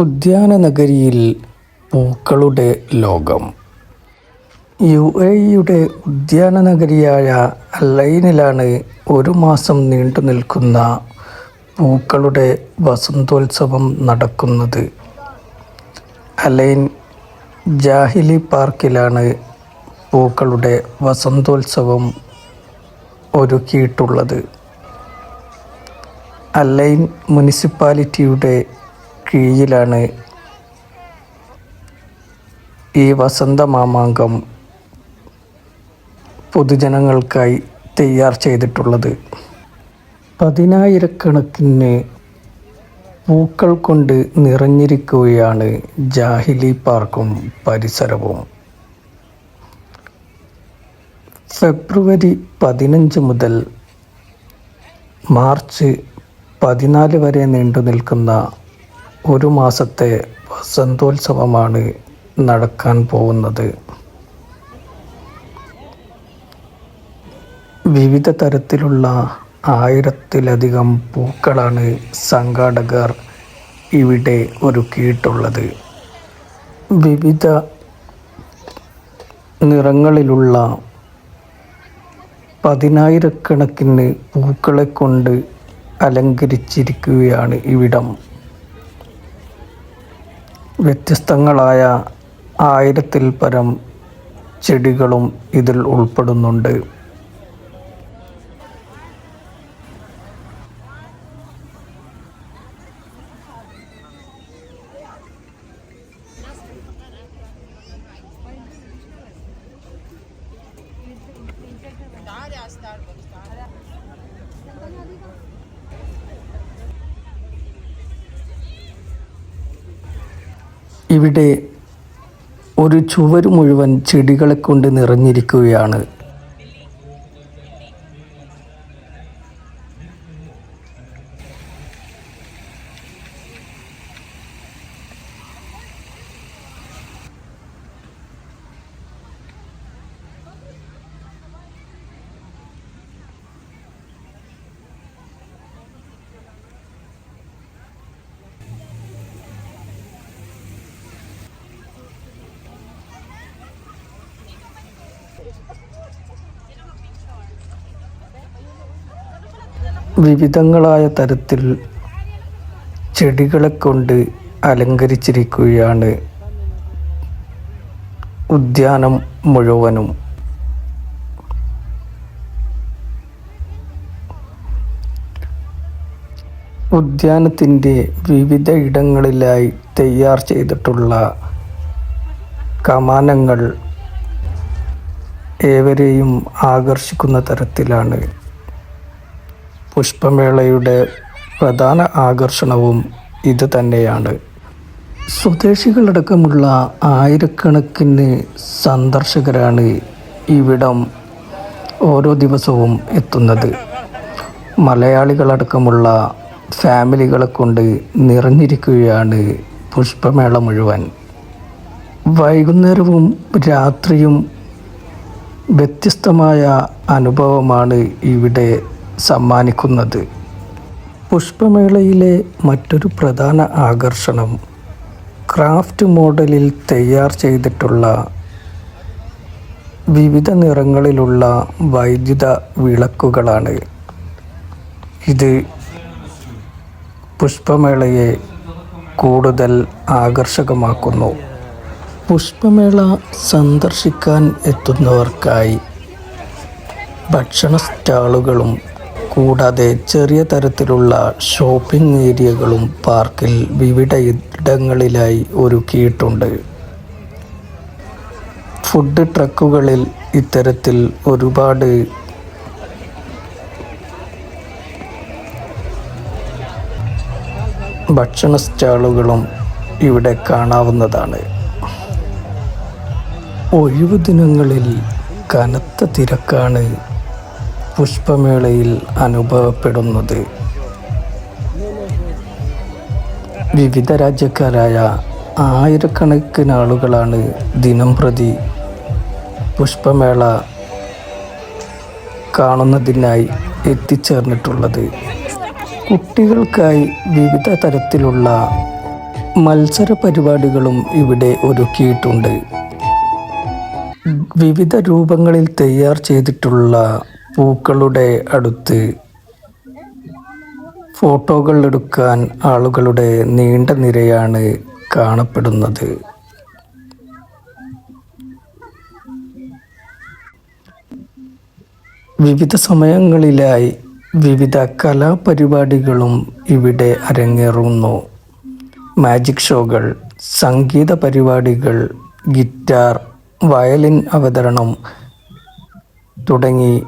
ഉദ്യാന നഗരിയിൽ പൂക്കളുടെ ലോകം. യു എ ഇയുടെ ഉദ്യാന നഗരിയായ അലൈനിലാണ് ഒരു മാസം നീണ്ടു നിൽക്കുന്ന പൂക്കളുടെ വസന്തോത്സവം നടക്കുന്നത്. അലൈൻ ജാഹിലി പാർക്കിലാണ് പൂക്കളുടെ വസന്തോത്സവം ഒരുക്കിയിട്ടുള്ളത്. അലൈൻ മുനിസിപ്പാലിറ്റിയുടെ കീഴിലാണ് ഈ വസന്ത മാമാങ്കം പൊതുജനങ്ങൾക്കായി തയ്യാർ ചെയ്തിട്ടുള്ളത്. പതിനായിരക്കണക്കിന് പൂക്കൾ കൊണ്ട് നിറഞ്ഞിരിക്കുകയാണ് ജാഹിലി പാർക്കും പരിസരവും. ഫെബ്രുവരി പതിനഞ്ച് മുതൽ മാർച്ച് പതിനാല് വരെ നീണ്ടു നിൽക്കുന്ന ഒരു മാസത്തെ വസന്തോത്സവമാണ് നടക്കാൻ പോകുന്നത്. വിവിധ തരത്തിലുള്ള ആയിരത്തിലധികം പൂക്കളാണ് സംഘാടകർ ഇവിടെ ഒരുക്കിയിട്ടുള്ളത്. വിവിധ നിറങ്ങളിലുള്ള പതിനായിരക്കണക്കിന് പൂക്കളെ കൊണ്ട് അലങ്കരിച്ചിരിക്കുകയാണ് ഇവിടം. വ്യത്യസ്തങ്ങളായ ആയിരത്തിൽ പരം ചെടികളും ഇതിൽ ഉൾപ്പെടുന്നുണ്ട്. ഇവിടെ ഒരു ചുവര് മുഴുവൻ ചെടികളെ കൊണ്ട് നിറഞ്ഞിരിക്കുകയാണ്. വിവിധങ്ങളായ തരത്തിൽ ചെടികളെ കൊണ്ട് അലങ്കരിച്ചിരിക്കുകയാണ്. ഉദ്യാനം മുഴുവനും. ഉദ്യാനത്തിന്റെ വിവിധ ഇടങ്ങളിലായി തയ്യാർ ചെയ്തിട്ടുള്ള കമാനങ്ങൾ ഏവരെയും ആകർഷിക്കുന്ന തരത്തിലാണ്. പുഷ്പമേളയുടെ പ്രധാന ആകർഷണവും ഇത് തന്നെയാണ്. സ്വദേശികളടക്കമുള്ള ആയിരക്കണക്കിന് സന്ദർശകരാണ് ഇവിടം ഓരോ ദിവസവും എത്തുന്നത്. മലയാളികളടക്കമുള്ള ഫാമിലികളെ കൊണ്ട് നിറഞ്ഞിരിക്കുകയാണ് പുഷ്പമേള മുഴുവൻ. വൈകുന്നേരവും രാത്രിയും വ്യത്യസ്തമായ അനുഭവമാണ് ഇവിടെ സമ്മാനിക്കുന്നത്. പുഷ്പമേളയിലെ മറ്റൊരു പ്രധാന ആകർഷണം ക്രാഫ്റ്റ് മോഡലിൽ തയ്യാർ ചെയ്തിട്ടുള്ള വിവിധ നിറങ്ങളിലുള്ള വൈദ്യുത വിളക്കുകളാണ്. ഇത് പുഷ്പമേളയെ കൂടുതൽ ആകർഷകമാക്കുന്നു. പുഷ്പമേള സന്ദർശിക്കാൻ എത്തുന്നവർക്കായി ഭക്ഷണ സ്റ്റാളുകളും കൂടാതെ ചെറിയ തരത്തിലുള്ള ഷോപ്പിംഗ് ഏരിയകളും പാർക്കിൽ വിവിധ ഇടങ്ങളിലായി ഒരുക്കിയിട്ടുണ്ട്. ഫുഡ് ട്രക്കുകളിൽ ഇത്തരത്തിൽ ഒരുപാട് ഭക്ഷണ സ്റ്റാളുകളും ഇവിടെ കാണാവുന്നതാണ്. ഒഴിവു ദിനങ്ങളിൽ കനത്ത തിരക്കാണ് പുഷ്പമേളയിൽ അനുഭവപ്പെടുന്നത്. വിവിധ രാജ്യക്കാരായ ആയിരക്കണക്കിന് ആളുകളാണ് ദിനം പ്രതി പുഷ്പമേള കാണുന്നതിനായി എത്തിച്ചേർന്നിട്ടുള്ളത്. കുട്ടികൾക്കായി വിവിധ തരത്തിലുള്ള മത്സര പരിപാടികളും ഇവിടെ ഒരുക്കിയിട്ടുണ്ട്. വിവിധ രൂപങ്ങളിൽ തയ്യാർ ചെയ്തിട്ടുള്ള പൂക്കളുടെ അടുത്ത് ഫോട്ടോകൾ എടുക്കാൻ ആളുകളുടെ നീണ്ട നിരയാണ് കാണപ്പെടുന്നത്. വിവിധ സമയങ്ങളിലായി വിവിധ കലാപരിപാടികളും ഇവിടെ അരങ്ങേറുന്നു. മാജിക് ഷോകൾ സംഗീത പരിപാടികൾ ഗിറ്റാർ വയലിൻ അവതരണം തുടങ്ങി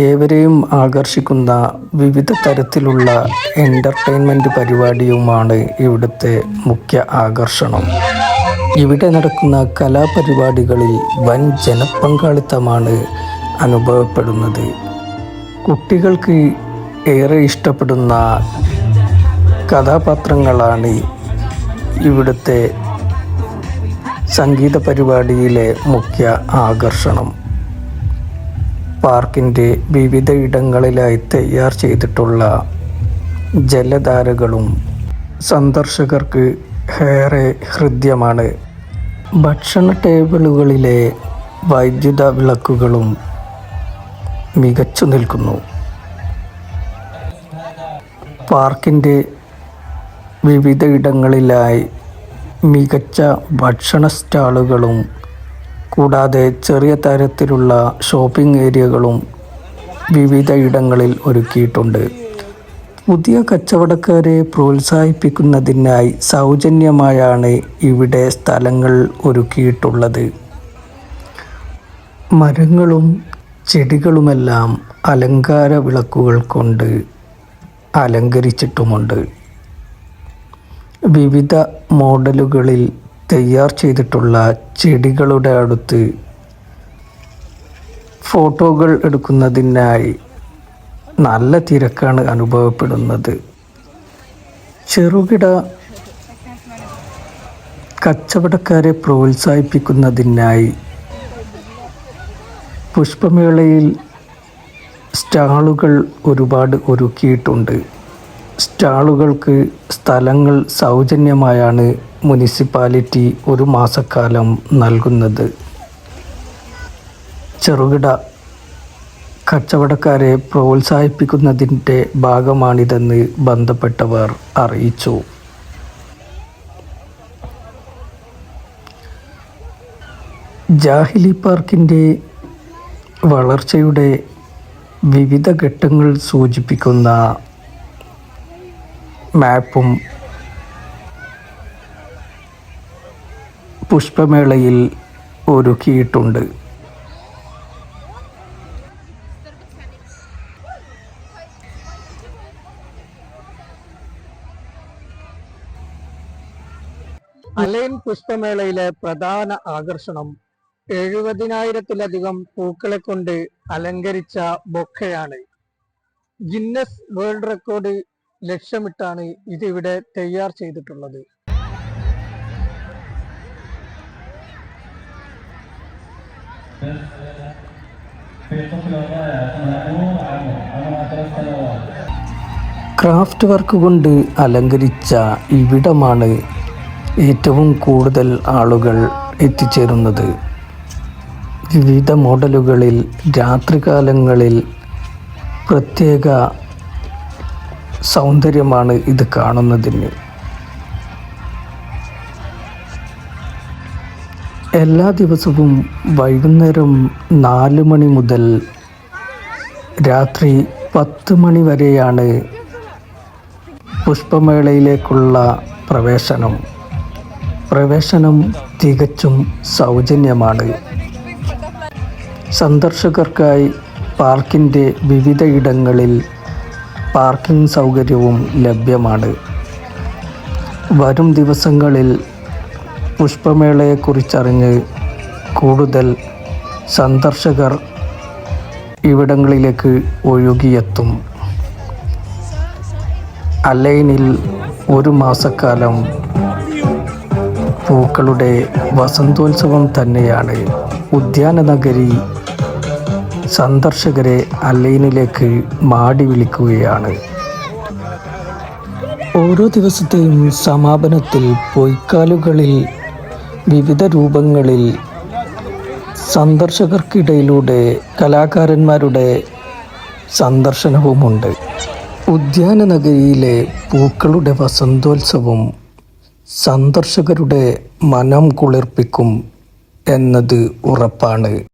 ഏവരെയും ആകർഷിക്കുന്ന വിവിധ തരത്തിലുള്ള എന്റർടൈൻമെന്റ് പരിപാടിയുമാണ് ഇവിടുത്തെ മുഖ്യ ആകർഷണം. ഇവിടെ നടക്കുന്ന കലാപരിപാടികളിൽ വൻ ജനപങ്കാളിത്തമാണ് അനുഭവപ്പെടുന്നത്. കുട്ടികൾക്ക് ഏറെ ഇഷ്ടപ്പെടുന്ന കഥാപാത്രങ്ങളാണ് ഇവിടുത്തെ സംഗീത പരിപാടിയിലെ മുഖ്യ ആകർഷണം. പാർക്കിന്റെ വിവിധ ഇടങ്ങളിലായി തയ്യാർ ചെയ്തിട്ടുള്ള ജലധാരകളും സന്ദർശകർക്ക് ഏറെ ഹൃദ്യമാണ്. ഭക്ഷണ ടേബിളുകളിലെ വൈദ്യുത വിളക്കുകളും മികച്ചു നിൽക്കുന്നു. പാർക്കിന്റെ വിവിധ ഇടങ്ങളിലായി മികച്ച ഭക്ഷണ സ്റ്റാളുകളും കൂടാതെ ചെറിയ തരത്തിലുള്ള ഷോപ്പിംഗ് ഏരിയകളും വിവിധ ഇടങ്ങളിൽ ഒരുക്കിയിട്ടുണ്ട്. പുതിയ കച്ചവടക്കാരെ പ്രോത്സാഹിപ്പിക്കുന്നതിനായി സൗജന്യമായാണ് ഇവിടെ സ്ഥലങ്ങൾ ഒരുക്കിയിട്ടുള്ളത്. മരങ്ങളും ചെടികളുമെല്ലാം അലങ്കാര വിളക്കുകൾ കൊണ്ട് അലങ്കരിച്ചിട്ടുമുണ്ട്. വിവിധ മോഡലുകളിൽ തയ്യാർ ചെയ്തിട്ടുള്ള ചെടികളുടെ അടുത്ത് ഫോട്ടോകൾ എടുക്കുന്നതിനായി നല്ല തിരക്കാണ് അനുഭവപ്പെടുന്നത്. ചെറുകിട കച്ചവടക്കാരെ പ്രോത്സാഹിപ്പിക്കുന്നതിനായി പുഷ്പമേളയിൽ സ്റ്റാളുകൾ ഒരുപാട് ഒരുക്കിയിട്ടുണ്ട്. സ്റ്റാളുകൾക്ക് സ്ഥലങ്ങൾ സൗജന്യമായാണ് മുനിസിപ്പാലിറ്റി ഒരു മാസക്കാലം നൽകുന്നത്. ചെറുകിട കച്ചവടക്കാരെ പ്രോത്സാഹിപ്പിക്കുന്നതിന്റെ ഭാഗമാണിതെന്ന് ബന്ധപ്പെട്ടവർ അറിയിച്ചു. ജാഹിലി പാർക്കിന്റെ വളർച്ചയുടെ വിവിധ ഘട്ടങ്ങൾ സൂചിപ്പിക്കുന്ന മാപ്പും പുഷ്പമേളയിൽ ഒരുക്കിയിട്ടുണ്ട്. അലൈൻ പുഷ്പമേളയിലെ പ്രധാന ആകർഷണം എഴുപതിനായിരത്തിലധികം പൂക്കളെ കൊണ്ട് അലങ്കരിച്ച ബൊക്കയാണ്. ഗിന്നസ് വേൾഡ് റെക്കോർഡ് ലക്ഷ്യമിട്ടാണ് ഇതിവിടെ തയ്യാർ ചെയ്തിട്ടുള്ളത്. ക്രാഫ്റ്റ് വർക്ക് കൊണ്ട് അലങ്കരിച്ച ഇവിടമാണ് ഏറ്റവും കൂടുതൽ ആളുകൾ എത്തിച്ചേരുന്നത്. വിവിധ മോഡലുകളിൽ രാത്രികാലങ്ങളിൽ പ്രത്യേക സൗന്ദര്യമാണ് ഇത് കാണുന്നതിന്. എല്ലാ ദിവസവും വൈകുന്നേരം നാല് മണി മുതൽ രാത്രി പത്ത് മണി വരെയാണ് പുഷ്പമേളയിലേക്കുള്ള പ്രവേശനം. പ്രവേശനം തികച്ചും സൗജന്യമാണ്. സന്ദർശകർക്കായി പാർക്കിന്റെ വിവിധ ഇടങ്ങളിൽ പാർക്കിംഗ് സൗകര്യവും ലഭ്യമാണ്. വരും ദിവസങ്ങളിൽ പുഷ്പമേളയെക്കുറിച്ചറിഞ്ഞ് കൂടുതൽ സന്ദർശകർ ഇവിടങ്ങളിലേക്ക് ഒഴുകിയെത്തും. അലൈനിൽ ഒരു മാസക്കാലം പൂക്കളുടെ വസന്തോത്സവം തന്നെയാണ്. ഉദ്യാനനഗരി സന്ദർശകരെ അലൈനിലേക്ക് മാടി വിളിക്കുകയാണ്. ഓരോ ദിവസത്തെയും സമാപനത്തിൽ പൊയ്ക്കാലുകളിൽ വിവിധ രൂപങ്ങളിൽ സന്ദർശകർക്കിടയിലൂടെ കലാകാരന്മാരുടെ സന്ദർശനവുമുണ്ട്. ഉദ്യാന നഗരിയിലെ പൂക്കളുടെ വസന്തോത്സവം സന്ദർശകരുടെ മനം കുളിർപ്പിക്കും എന്നത് ഉറപ്പാണ്.